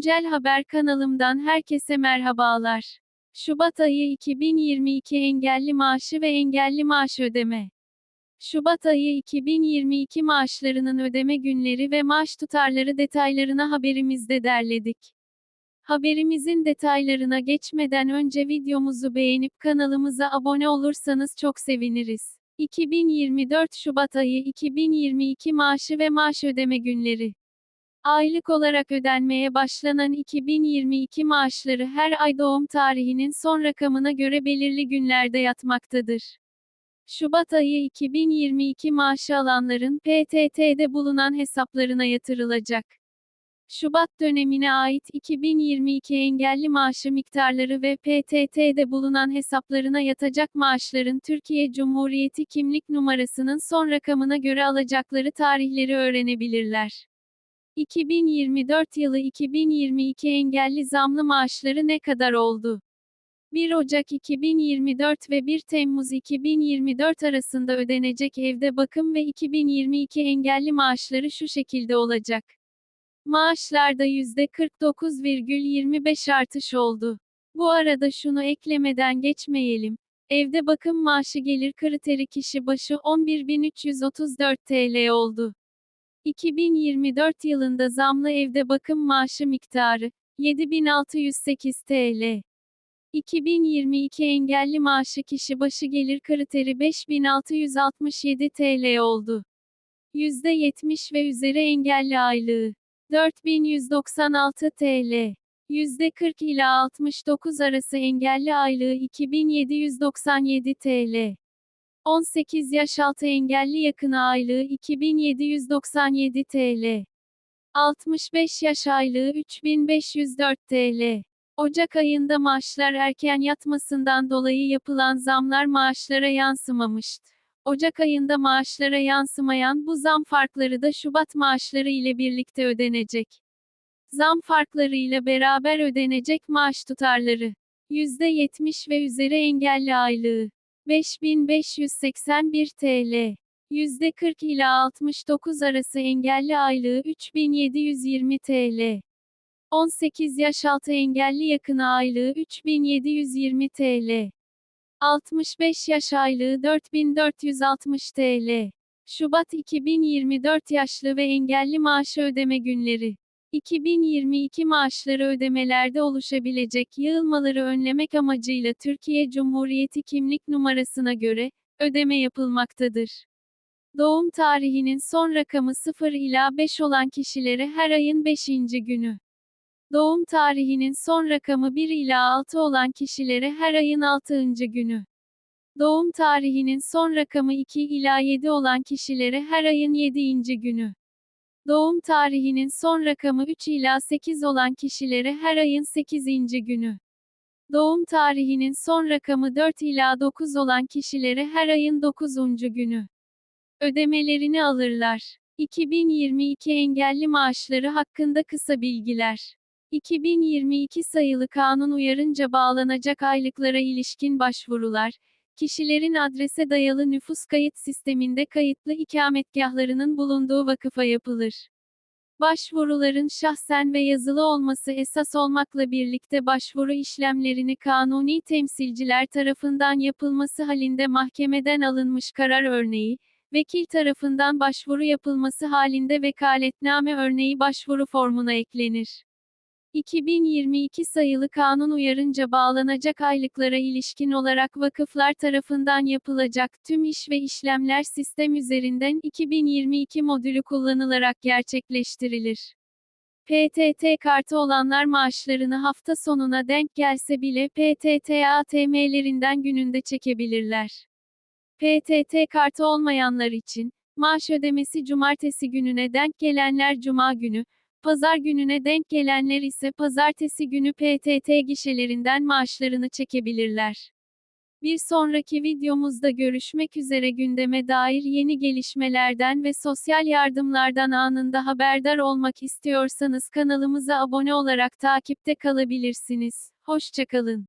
Güncel Haber kanalımdan herkese merhabalar. Şubat ayı 2022 engelli maaşı ve engelli maaş ödeme. Şubat ayı 2022 maaşlarının ödeme günleri ve maaş tutarları detaylarını haberimizde derledik. Haberimizin detaylarına geçmeden önce videomuzu beğenip kanalımıza abone olursanız çok seviniriz. 2024 Şubat ayı 2022 maaşı ve maaş ödeme günleri. Aylık olarak ödenmeye başlanan 2022 maaşları her ay doğum tarihinin son rakamına göre belirli günlerde yatmaktadır. Şubat ayı 2022 maaşı alanların PTT'de bulunan hesaplarına yatırılacak. Şubat dönemine ait 2022 engelli maaşı miktarları ve PTT'de bulunan hesaplarına yatacak maaşların Türkiye Cumhuriyeti kimlik numarasının son rakamına göre alacakları tarihleri öğrenebilirler. 2024 yılı 2022 engelli zamlı maaşları ne kadar oldu? 1 Ocak 2024 ve 1 Temmuz 2024 arasında ödenecek evde bakım ve 2022 engelli maaşları şu şekilde olacak. Maaşlarda %49,25 artış oldu. Bu arada şunu eklemeden geçmeyelim. Evde bakım maaşı gelir kriteri kişi başı 11.334 TL oldu. 2024 yılında zamlı evde bakım maaşı miktarı 7608 TL. 2022 engelli maaşı kişi başı gelir kriteri 5667 TL oldu. %70 ve üzeri engelli aylığı 4196 TL. %40 ila 69 arası engelli aylığı 2797 TL. 18 yaş altı engelli yakını aylığı 2797 TL. 65 yaş aylığı 3504 TL. Ocak ayında maaşlar erken yatmasından dolayı yapılan zamlar maaşlara yansımamıştı. Ocak ayında maaşlara yansımayan bu zam farkları da Şubat maaşları ile birlikte ödenecek. Zam farklarıyla beraber ödenecek maaş tutarları %70 ve üzeri engelli aylığı 5581 TL. %40 ila 69 arası engelli aylığı 3720 TL. 18 yaş altı engelli yakını aylığı 3720 TL. 65 yaş aylığı 4460 TL. Şubat 2024 yaşlı ve engelli maaşı ödeme günleri. 2022 maaşları ödemelerde oluşabilecek yığılmaları önlemek amacıyla Türkiye Cumhuriyeti kimlik numarasına göre ödeme yapılmaktadır. Doğum tarihinin son rakamı 0 ila 5 olan kişilere her ayın 5. günü. Doğum tarihinin son rakamı 1 ila 6 olan kişilere her ayın 6. günü. Doğum tarihinin son rakamı 2 ila 7 olan kişilere her ayın 7. günü. Doğum tarihinin son rakamı 3 ila 8 olan kişilere her ayın 8. günü. Doğum tarihinin son rakamı 4 ila 9 olan kişilere her ayın 9. günü. Ödemelerini alırlar. 2022 engelli maaşları hakkında kısa bilgiler. 2022 sayılı kanun uyarınca bağlanacak aylıklara ilişkin başvurular, kişilerin adrese dayalı nüfus kayıt sisteminde kayıtlı ikametgahlarının bulunduğu vakıfa yapılır. Başvuruların şahsen ve yazılı olması esas olmakla birlikte başvuru işlemlerini kanuni temsilciler tarafından yapılması halinde mahkemeden alınmış karar örneği, vekil tarafından başvuru yapılması halinde vekaletname örneği başvuru formuna eklenir. 2022 sayılı kanun uyarınca bağlanacak aylıklara ilişkin olarak vakıflar tarafından yapılacak tüm iş ve işlemler sistem üzerinden 2022 modülü kullanılarak gerçekleştirilir. PTT kartı olanlar maaşlarını hafta sonuna denk gelse bile PTT ATM'lerinden gününde çekebilirler. PTT kartı olmayanlar için, maaş ödemesi cumartesi gününe denk gelenler cuma günü, Pazar gününe denk gelenler ise pazartesi günü PTT gişelerinden maaşlarını çekebilirler. Bir sonraki videomuzda görüşmek üzere gündeme dair yeni gelişmelerden ve sosyal yardımlardan anında haberdar olmak istiyorsanız kanalımıza abone olarak takipte kalabilirsiniz. Hoşçakalın.